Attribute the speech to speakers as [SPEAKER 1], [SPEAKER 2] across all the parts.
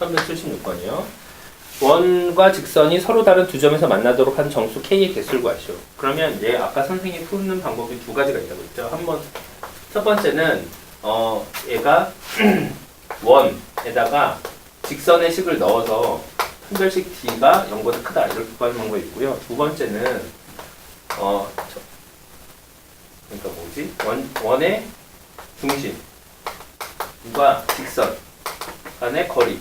[SPEAKER 1] 376번이요. 원과 직선이 서로 다른 두 점에서 만나도록 한 정수 k의 개수를 구하시오. 그러면 얘 아까 선생님이 푸는 방법이 두 가지가 있다고 했죠. 한번 첫 번째는 어 얘가 원에다가 직선의 식을 넣어서 판별식 d가 0보다 크다 이렇게 구하는 방법이 있고요. 두 번째는 어 저- 그러니까 뭐지 원 원의 중심과 직선 간의 거리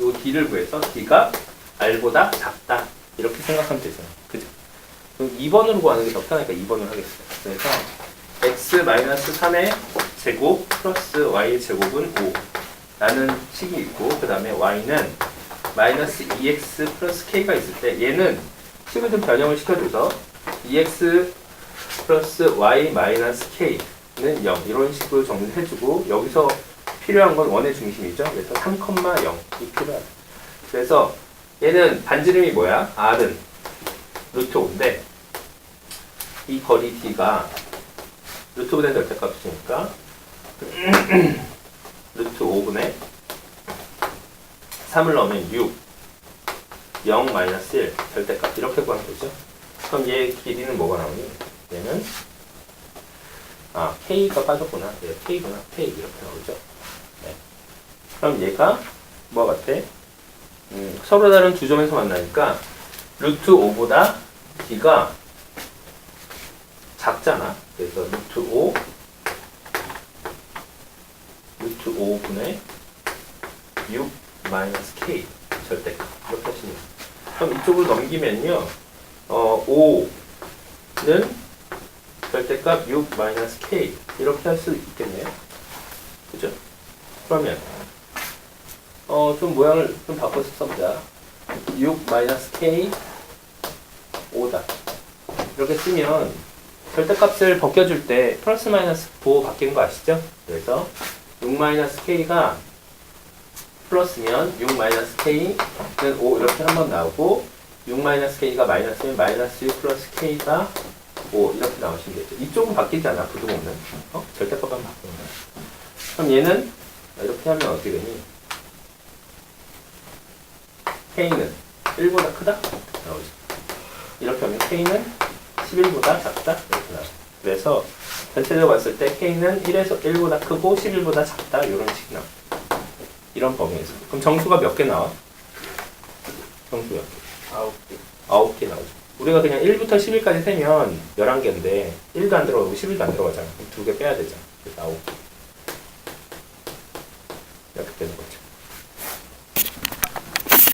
[SPEAKER 1] 요 d를 구해서 d가 r보다 작다 이렇게 생각하면 되잖아요. 그죠? 그럼 2번으로 구하는 게더 편하니까 2번으로 하겠습니다. 그래서 x-3의 제곱 플러스 y의 제곱은 5 라는 식이 있고 그 다음에 y는 마이너스 2x 플러스 k가 있을 때 얘는 식을 좀 변형을 시켜줘서 2x 플러스 y 마이너스 k는 0 이런 식으로 정리해주고 여기서 필요한 건 원의 중심이죠. 그래서 3,0이 필요하다. 그래서 얘는 반지름이 뭐야? r은 루트 5인데 이 거리 d가 루트 5된 절대값이니까 루트 5분의 3을 넣으면 6 0 마이너스 1 절대값 이렇게 구하면 되죠. 그럼 얘 길이는 뭐가 나오니? 얘는 아 k가 빠졌구나. 얘 k구나. k 이렇게 나오죠. 네. 그럼 얘가 뭐 같아? 음, 서로 다른 두 점에서 만나니까 루트 5보다 d가 작잖아. 그래서 루트 5 루트 5분의 6 마이너스 k 절대값 이렇게 하시면. 그럼 이쪽으로 넘기면요 어, 5는 절대값 6 마이너스 k 이렇게 할 수 있겠네요 그죠? 그러면 어, 좀 모양을 좀 바꿔서 써보자 6 마이너스 k 5다 이렇게 쓰면 절대값을 벗겨줄 때 플러스 마이너스 보호 바뀐 거 아시죠? 그래서 6 마이너스 k가 플러스면 6 마이너스 k는 5 이렇게 한번 나오고 6 마이너스 k가 마이너스면 마이너스 6 플러스 k가 5 이렇게 나오시면 되죠. 이쪽은 바뀌지 않아 부등호는 어? 절대값만 바뀌는 거야. 그럼 얘는 이렇게 하면 어떻게 되니? K는 1보다 크다? 나오죠. 이렇게 하면 k는 11보다 작다? 이렇게 나와요. 그래서 전체적으로 봤을 때 k는 1에서 1보다 크고 11보다 작다 이런 식이 나와. 이런 범위에서. 그럼 정수가 몇 개 나와? 정수 몇 개?
[SPEAKER 2] 아홉 개.
[SPEAKER 1] 아홉 개 나오죠. 우리가 그냥 1부터 11까지 세면 11개인데 1도 안 들어가고 11도 안 들어가잖아. 그럼 두 개 빼야 되잖아. 그래서 아홉 개.